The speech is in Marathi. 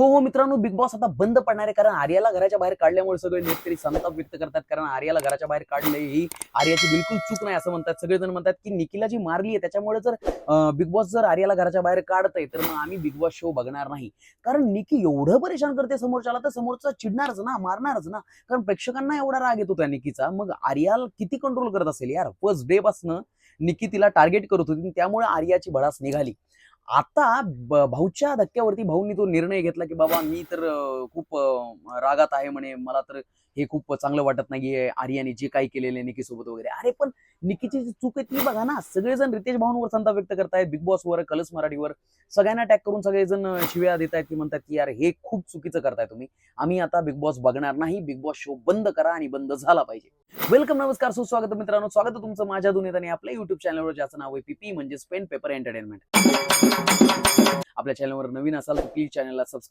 हो हो मित्रांनो बिग बॉस आता बंद पडणार आहे कारण आर्याला घराच्या बाहेर काढल्यामुळे सगळे नेतकरी संताप व्यक्त करतात. कारण आर्याला घराच्या बाहेर काढले ही आर्याची बिलकुल चूक नाही असं म्हणतात. सगळेजण म्हणतात की निखिला जी मारली आहे. त्याच्यामुळे जर बिग बॉस जर आर्याला घराच्या बाहेर काढतंय तर मग आम्ही बिग बॉस शो बघणार नाही. कारण निकी एवढं परेशान करते समोरच्याला तर समोरचा चिडणारच ना मारणारच ना. कारण प्रेक्षकांना एवढा राग येतो त्या निकीचा मग आर्याला किती कंट्रोल करत असेल यार? फर्स्ट डे पासनं निकी तिला टार्गेट करत होती त्यामुळे आर्याची भडास निघाली. आता भाऊच्या धक्क्यावरती भाऊंनी तो निर्णय घेतला की बाबा मी तर खूप रागात आहे म्हणे मला तर हे खूप चांगलं वाटत नाहीये. आर्याने जे काही केलेले निकी सोबत वगैरे. अरे पण निकीची जी चूक आहे ती बघा ना सगळेजण रितेश भाऊंवर संताप व्यक्त करतायत बिग बॉसवर कलस मराठीवर. सगळ्यांना टॅग करून सगळेजण शिव्या देत आहेत की म्हणतात की यार हे खूप चुकीचं करताय तुम्ही. आम्ही आता बिग बॉस बघणार नाही. बिग बॉस शो बंद करा आणि बंद झाला पाहिजे. वेलकम नमस्कार सुस्वागत मित्रांनो. स्वागत तुमचं माझ्या दुनियेत आणि आपल्या युट्यूब चॅनलवर ज्याचं नाव आहे पीपी म्हणजे पेन पेपर एंटरटेनमेंट आपल्या चॅनलवर नवीन असाल तर प्लीज चॅनलला सबस्क्राईब